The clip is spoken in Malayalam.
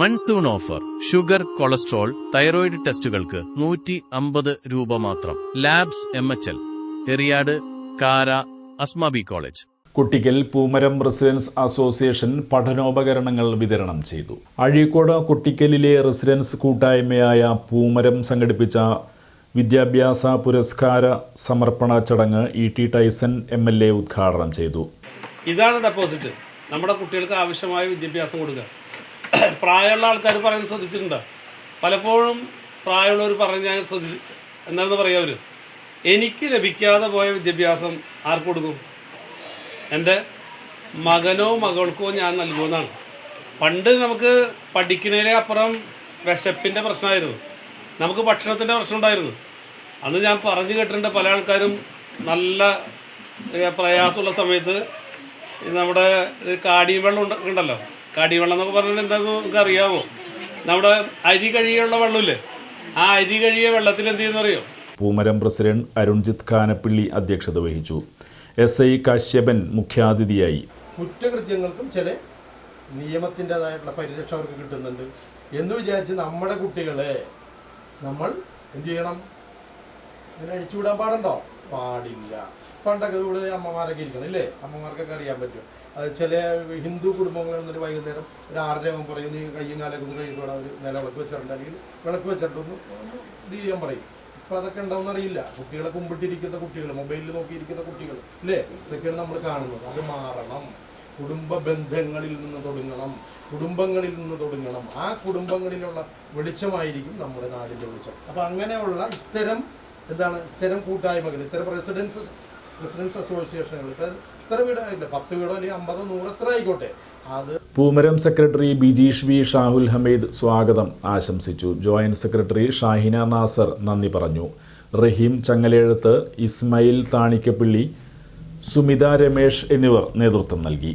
Monsoon offer. Sugar cholesterol thyroid ടെസ്റ്റുകൾക്ക് നൂറ്റി അമ്പത് രൂപ മാത്രം. Labs M H L. Eriyad Kara Asmabi college. Kuttikkal Poomaram residence association പഠനോപകരണങ്ങൾ വിതരണം ചെയ്തു. അഴീക്കോട് കുട്ടിക്കലിലെ റെസിഡൻസ് കൂട്ടായ്മയായ പൂമരം സംഘടിപ്പിച്ച വിദ്യാഭ്യാസ പുരസ്കാര സമർപ്പണ ചടങ്ങ് E T Tyson M L A ഉദ്ഘാടനം ചെയ്തു. ഇതാണ് ഡെപ്പോസിറ്റ് നമ്മുടെ കുട്ടികൾക്ക് ആവശ്യമായ വിദ്യാഭ്യാസം കൊടുക്കുക. പ്രായമുള്ള ആൾക്കാർ പറയുന്നത് ശ്രദ്ധിച്ചിട്ടുണ്ട്? പലപ്പോഴും പ്രായമുള്ളവർ പറഞ്ഞ് ഞാൻ ശ്രദ്ധി എന്താണെന്ന് പറയുക അവർ എനിക്ക് ലഭിക്കാതെ പോയ വിദ്യാഭ്യാസം ആർക്ക് കൊടുക്കും? എന്റെ മകനോ മകൾക്കോ ഞാൻ നൽകുമെന്നാണ്. പണ്ട് നമുക്ക് പഠിക്കുന്നതിലെ അപ്പുറം വിശപ്പിന്റെ പ്രശ്നമായിരുന്നു. നമുക്ക് ഭക്ഷണത്തിന്റെ പ്രശ്നം ഉണ്ടായിരുന്നു. അന്ന് ഞാൻ പറഞ്ഞു കേട്ടിട്ടുണ്ട് പല ആൾക്കാരും നല്ല പ്രയാസമുള്ള സമയത്ത് നമ്മുടെ കാടിയും വെള്ളം ഉണ്ടല്ലോ. കാടിയും വെള്ളം എന്നൊക്കെ പറഞ്ഞാൽ എന്താണെന്ന് നമുക്ക് അറിയാമോ നമ്മുടെ അരി കഴിയുള്ള വെള്ളമില്ലേ? ആ അരി കഴിയ വെള്ളത്തിൽ എന്ത് ചെയ്യുന്നറിയോ? പൂമരം പ്രസിഡന്റ് അരുൺജിത് കാനപ്പിള്ളി അധ്യക്ഷത വഹിച്ചു. എസ് ഐ കശ്യപൻ മുഖ്യാതിഥിയായി. കുറ്റകൃത്യങ്ങൾക്കും ചില നിയമത്തിന്റെതായിട്ടുള്ള പരിരക്ഷ അവർക്ക് കിട്ടുന്നുണ്ട്. എന്ന് വിചാരിച്ച് നമ്മുടെ കുട്ടികളെ നമ്മൾ എന്ത് ചെയ്യണം? അതിനെ അഴിച്ചുവിടാൻ പാടുണ്ടോ? പാടില്ല. പണ്ടൊക്കെ ഇവിടെ അമ്മമാരൊക്കെ ഇരിക്കണം ഇല്ലേ? അമ്മമാർക്കൊക്കെ അറിയാൻ പറ്റും. ചില ഹിന്ദു കുടുംബങ്ങളിൽ നിന്നൊരു വൈകുന്നേരം ഒരു ആറര ആകുമ്പോൾ പറയും നീ കയ്യും കാലൊക്കെ ഒന്ന് കഴിയുമ്പോൾ അവർ നില വിളക്ക് വെച്ചിട്ടുണ്ട്. അല്ലെങ്കിൽ വിളക്ക് വെച്ചിട്ടൊന്ന് ചെയ്യാൻ പറയും. ഇപ്പം അതൊക്കെ ഉണ്ടാവും അറിയില്ല. കുട്ടികളെ കുമ്പിട്ടിരിക്കുന്ന കുട്ടികൾ മൊബൈലിൽ നോക്കിയിരിക്കുന്ന കുട്ടികൾ ഇല്ലേ? ഇതൊക്കെയാണ് നമ്മൾ കാണുന്നത്. അത് മാറണം. കുടുംബ ബന്ധങ്ങളിൽ നിന്ന് തുടങ്ങണം. കുടുംബങ്ങളിൽ നിന്ന് തുടങ്ങണം. ആ കുടുംബങ്ങളിലുള്ള വെളിച്ചമായിരിക്കും നമ്മുടെ നാടിന്റെ വെളിച്ചം. അപ്പം അങ്ങനെയുള്ള ഇത്തരം എന്താണ് ഇത്തരം കൂട്ടായ്മകൾ ഇത്തരം റെസിഡൻസ് റെസിഡൻസ് അസോസിയേഷനുകൾ ഇത്തരം വീടായില്ല പത്ത് വീടോ അല്ലെങ്കിൽ അമ്പതോ നൂറ് എത്ര ആയിക്കോട്ടെ. അത് പൂമരം സെക്രട്ടറി ബിജീഷ് വി. ഷാഹുൽ ഹമീദ് സ്വാഗതം ആശംസിച്ചു. ജോയിന്റ് സെക്രട്ടറി ഷാഹിന നാസർ നന്ദി പറഞ്ഞു. റഹീം ചങ്ങലേഴത്ത് ഇസ്മയിൽ താണിക്കപ്പിള്ളി സുമിത രമേശ് എന്നിവർ നേതൃത്വം നൽകി.